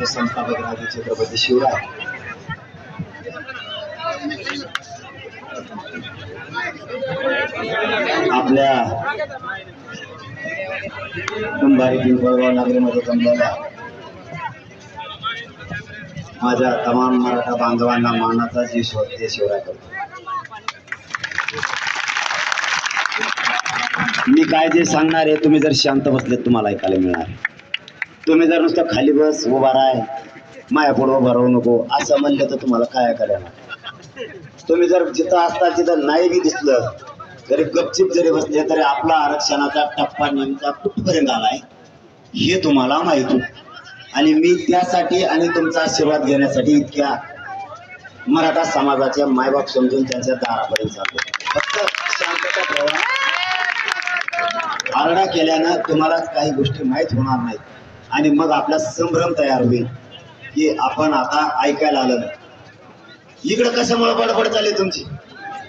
महाराष्ट्र संस्थापक राजे छत्रपती शिवराय. आपल्या कुंभारी पिंपळगाव नगरीमध्ये जमलेल्या माझ्या तमाम मराठा बांधवांना मानाचा जी शोध ते शिवराय करतो. मी काय जे सांगणार आहे तुम्ही जर शांत बसलेत तुम्हाला ऐकायला मिळणार तुम्ही जर नुसतं खाली बस उभा राह माया पुढं उभा राहू नको असं म्हणलं तर तुम्हाला काय करायला तुम्ही जर जिथं असता तिथं नाही बी दिसलं तरी गपचिप जरी बसले तरी आपला आरक्षणाचा टप्पा नेमका कुठपर्यंत आलाय हे तुम्हाला माहीत. आणि मी त्यासाठी आणि तुमचा आशीर्वाद घेण्यासाठी इतक्या मराठा समाजाचे मायबाप समजून त्यांच्या दारापर्यंत जातो फक्त शांतता ठेवा. आरडा केल्यानं तुम्हाला काही गोष्टी माहीत होणार नाहीत. आणि मग आपला संभ्रम तयार होईल. की आपण आता ऐकायला आलं. इकडं कशामुळे बडबड चालली तुमची?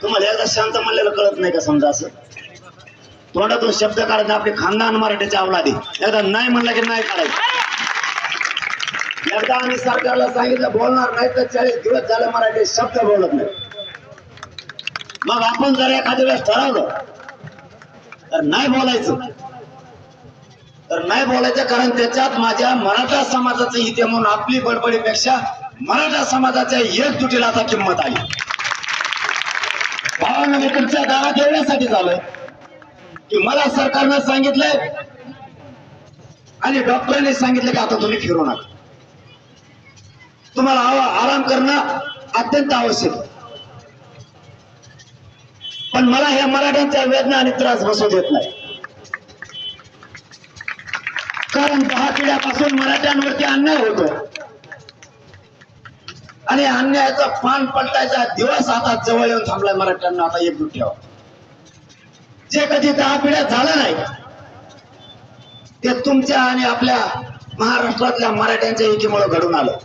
तुम्हाला एकदा शांत म्हणलेलं कळत नाही का समजा असं? तोंडातून शब्द काढत आपले खानदान मराठीचे अवलादी. एकदा नाही म्हणलं की नाही काढायचं. एकदा आम्ही सरकारला सांगितलं बोलणार नाही तर चाळीस दिवस झाले मराठी शब्द बोलत नाही. मग आपण जर एखाद्या वेळेस ठरवलं तर नाही बोलायचं. तर नाही बोलायचं कारण त्याच्यात माझ्या मराठा समाजाचं इथे म्हणून आपली बडबडीपेक्षा मराठा समाजाच्या एकजुटीला आता किंमत आली भावानं मी तुमच्या गावात येण्यासाठी झालोय. की मला सरकारनं सांगितलंय आणि डॉक्टरांनी सांगितलं की आता तुम्ही फिरू नका. तुम्हाला आवा- आराम करणं अत्यंत आवश्यक पण मला ह्या मराठ्यांच्या वेदना आणि त्रास बसू देत नाही. कारण दहा पिढ्यापासून मराठ्यांवरती अन्याय होतो. आणि अन्यायाचा पान पलटायचा दिवस आता जवळ येऊन थांबलाय मराठ्यांना. आता एकजूट ठेवा. जे कधी दहा पिढ्या झालं नाही ते तुमच्या आणि आपल्या महाराष्ट्रातल्या मराठ्यांच्या एकीमुळे घडून आलं.